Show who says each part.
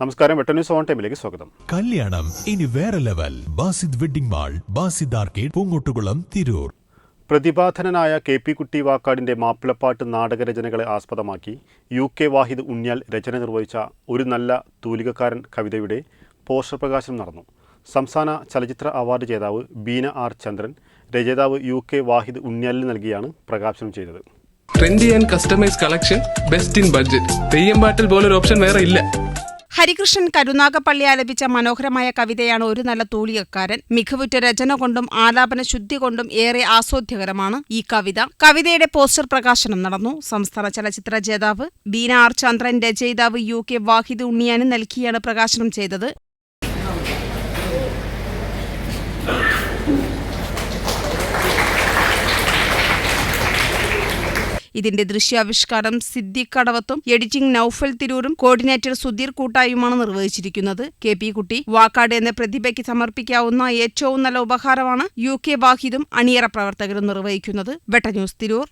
Speaker 1: നമസ്കാരം വെട്ടന്യൂസ് ഓൺ ടൈമിലേക്ക് സ്വാഗതം.
Speaker 2: കല്യാണം ഇനി വേറെ level. Basid wedding mall Basid arcade Poongottukulam Tirur.
Speaker 1: പ്രതിഭാധനനായ K P Kutty വാക്കാടിന്റെ മാപ്പിളപ്പാട്ട് നാടകരചനകളെ ആസ്പദമാക്കി യു കെ വാഹിദ് ഉണ്ണിയാൽ രചന നിർവഹിച്ച ഒരു നല്ല തൂലികക്കാരൻ കവിതയുടെ പോസ്റ്റർ പ്രകാശനം നടന്നു. സംസ്ഥാന ചലച്ചിത്ര അവാർഡ് ജേതാവ് ബീന ആർ ചന്ദ്രൻ രചയിതാവ് യു കെ വാഹിദ് ഉണ്ണിയാലിന് നൽകിയാണ് പ്രകാശനം ചെയ്തത്.
Speaker 3: Trendy and customise collection best in budget Theyyam പാട്ടിൽ പോലൊരു ഓപ്ഷൻ വേറെ ഇല്ല.
Speaker 4: ഹരികൃഷ്ണൻ കരുനാഗപ്പള്ളി ആലപിച്ച മനോഹരമായ കവിതയാണ് ഒരു നല്ല തൂലികക്കാരൻ മികവുറ്റ രചന കൊണ്ടും ആലാപന ശുദ്ധി കൊണ്ടും ഏറെ ആസ്വാദ്യകരമാണ് ഈ കവിത. കവിതയുടെ പോസ്റ്റർ പ്രകാശനം നടന്നു. സംസ്ഥാന ചലച്ചിത്ര ജേതാവ് ബീന ആർ ചന്ദ്രൻ രചയിതാവ് യു കെ വാഹിദ് ഉണ്ണിയാനും നൽകിയാണ് പ്രകാശനം ചെയ്തത്. ഇതിന്റെ ദൃശ്യാവിഷ്കാരം സിദ്ദിഖ് കടവത്തും എഡിറ്റിംഗ് നൌഫൽ തിരൂരും കോർഡിനേറ്റർ സുധീർ കൂട്ടായുമാണ് നിർവഹിച്ചിരിക്കുന്നത്. കെ പി കുട്ടി വാക്കാട് എന്ന പ്രതിഭയ്ക്ക് സമർപ്പിക്കാവുന്ന ഏറ്റവും നല്ല ഉപഹാരമാണ് യു കെ വാഹിദും അണിയറ പ്രവർത്തകരും നിർവഹിക്കുന്നത്. വെട്ട ന്യൂസ് തിരൂർ.